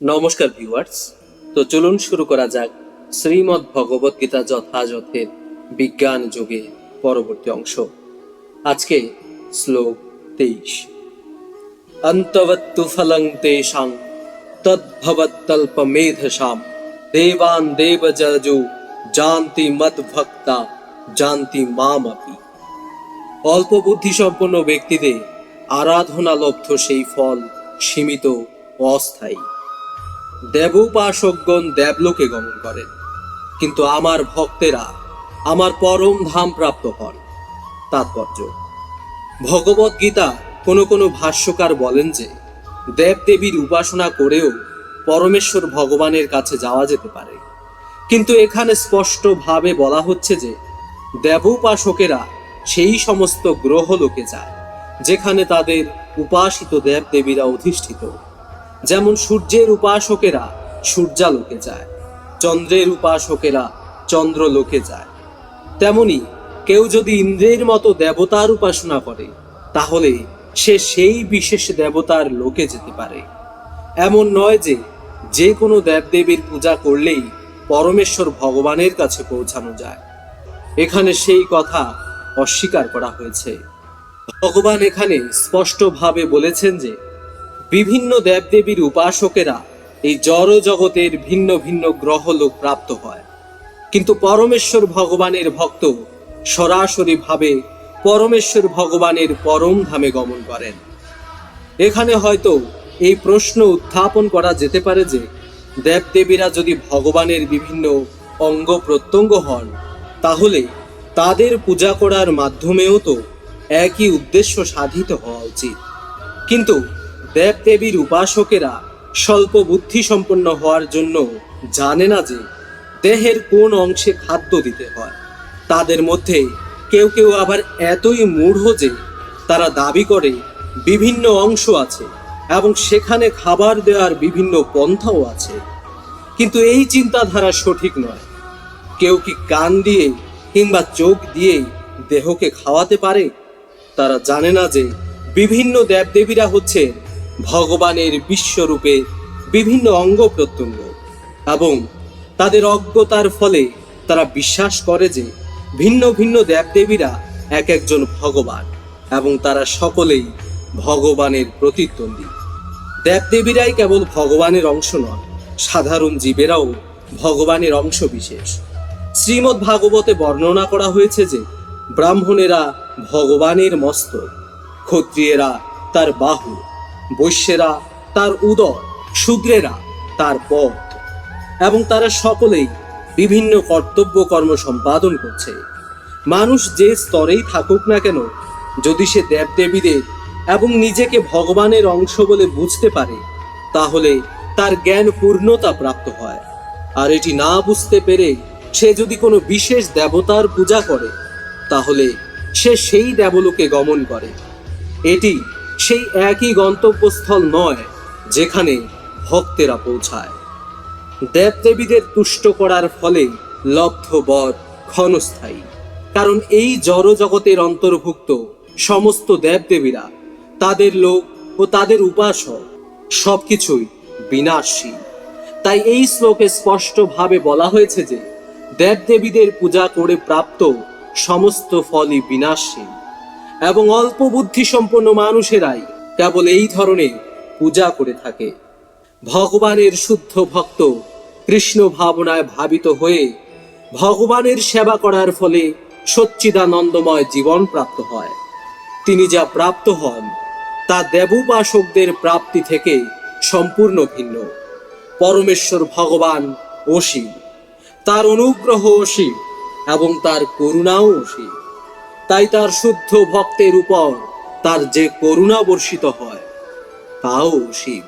নমস্কার ভিউয়ার্স তো চলুন শুরু করা যাক শ্রীমদ্ ভগবত গীতা যথাযথের বিজ্ঞান যুগে পরবর্তী অংশ। আজকে শ্লোক তেইশ। অন্তবত্তু ফলং তেষাং, তদ্ভবত্তল্পমেধসাম, দেবান দেবজজু, জানতি মদ ভক্তা জানতি মামপি। অল্প বুদ্ধি সম্পন্ন ব্যক্তিদের আরাধনা লব্ধ সেই ফল সীমিত অস্থায়ী। দেবোপাসকগণ দেবলোকে গমন করেন। কিন্তু আমার ভক্তেরা আমার পরম ধাম প্রাপ্ত হন। তাৎপর্য, ভগবত গীতা কোনো কোনো ভাষ্যকার বলেন যে, দেবদেবীর উপাসনা করেও পরমেশ্বর ভগবানের কাছে যাওয়া যেতে পারে। কিন্তু এখানে স্পষ্টভাবে বলা হচ্ছে যে, দেবোপাসকেরা সেই সমস্ত গ্রহ লোকে যায়, যেখানে তাদের উপাসিত দেবদেবীরা অধিষ্ঠিত। যেমন সূর্যের উপাসকেরা সূর্যালোকে যায়, চন্দ্রের উপাসকেরা চন্দ্রলোকে যায়। তেমনি কেউ যদি ইন্দ্রের মতো দেবতার উপাসনা করে, তাহলে সে সেই বিশেষ দেবতার লোকে যেতে পারে। এমন নয় যে যে কোনো দেবদেবীর পূজা করলেই পরমেশ্বর ভগবানের কাছে পৌঁছানো যায়। এখানে সেই কথা অস্বীকার করা হয়েছে। ভগবান এখানে স্পষ্টভাবে বলেছেন যে বিভিন্ন দেবদেবীর উপাসকেরা এই জড় জগতের ভিন্ন ভিন্ন গ্রহলোক প্রাপ্ত হয়। কিন্তু পরমেশ্বর ভগবানের ভক্ত সরাসরি ভাবে পরমেশ্বর ভগবানের পরম ধামে গমন করেন। এখানে হয়তো এই প্রশ্ন উত্থাপন করা যেতে পারে যে, দেবদেবীরা যদি ভগবানের বিভিন্ন অঙ্গ প্রত্যঙ্গ হন, তাহলে তাদের পূজা করার মাধ্যমেও তো একই উদ্দেশ্য সাধিত হওয়া উচিত। কিন্তু দেবদেবীর উপাসকেরা স্বল্প বুদ্ধি সম্পন্ন হওয়ার জন্য জানে না যে দেহের কোন অংশে খাদ্য দিতে হয়। তাদের মধ্যে কেউ কেউ আবার এতই মূঢ় যে তারা দাবি করে বিভিন্ন অংশ আছে এবং সেখানে খাবার দেওয়ার বিভিন্ন পন্থাও আছে। কিন্তু এই চিন্তাধারা সঠিক নয়। কেউ কি কান দিয়ে কিংবা চোখ দিয়ে দেহকে খাওয়াতে পারে? তারা জানে না যে বিভিন্ন দেবদেবীরা হচ্ছে ভগবানের বিশ্বরূপে বিভিন্ন অঙ্গ প্রত্যঙ্গ এবং তাদের অজ্ঞতার ফলে তারা বিশ্বাস করে যে ভিন্ন ভিন্ন দেবদেবীরা এক একজন ভগবান এবং তারা সকলেই ভগবানের প্রতিদ্বন্দ্বী। দেবদেবীরাই কেবল ভগবানের অংশ নয় সাধারণ জীবেরাও ভগবানের অংশ বিশেষ। শ্রীমদ্ ভাগবতে বর্ণনা করা হয়েছে যে ব্রাহ্মণেরা ভগবানের মস্তক ক্ষত্রিয়েরা তার বাহু বৈশ্যেরা, তার উদর শূদ্রেরা, তার পথ। এবং তারা সকলেই বিভিন্ন কর্তব্য কর্ম সম্পাদন করছে। মানুষ যে স্তরেই থাকুক না কেন, যদি সে দেবদেবীদের এবং নিজেকে ভগবানের অংশ বলে বুঝতে পারে, তাহলে তার জ্ঞান পূর্ণতা প্রাপ্ত হয়। আর এটি না বুঝতে পেরে সে যদি কোনো বিশেষ দেবতার পূজা করে, তাহলে সে সেই দেবলোকে গমন করে। এটি সেই একই গন্তব্যস্থল নয় যেখানে ভক্তেরা পৌঁছায়। দেবদেবীদের তুষ্ট করার ফলে লব্ধ বর ক্ষণস্থায়ী। কারণ এই জড় জগতের অন্তর্ভুক্ত সমস্ত দেবদেবীরা, তাদের লোক ও তাদের উপাসক সবকিছুই বিনাশী তাই এই শ্লোকে স্পষ্টভাবে বলা হয়েছে যে, দেবদেবীদের পূজা করে প্রাপ্ত সমস্ত ফলই বিনাশহীন এবং অল্প বুদ্ধি সম্পন্ন মানুষেরাই কেবল এই ধরনের পূজা করে থাকে। ভগবানের শুদ্ধ ভক্ত কৃষ্ণ ভাবনায় ভাবিত হয়ে ভগবানের সেবা করার ফলে সচ্চিদানন্দময় জীবন প্রাপ্ত হয়। তিনি যা প্রাপ্ত হন, তা দেবোপাসকদের প্রাপ্তি থেকে সম্পূর্ণ ভিন্ন। পরমেশ্বর ভগবান অসীম, তার অনুগ্রহ অসীম এবং তার করুণাও অসীম। তাই তার শুদ্ধ ভক্তের উপর তার যে করুণা বর্ষিত হয় তাও অসীম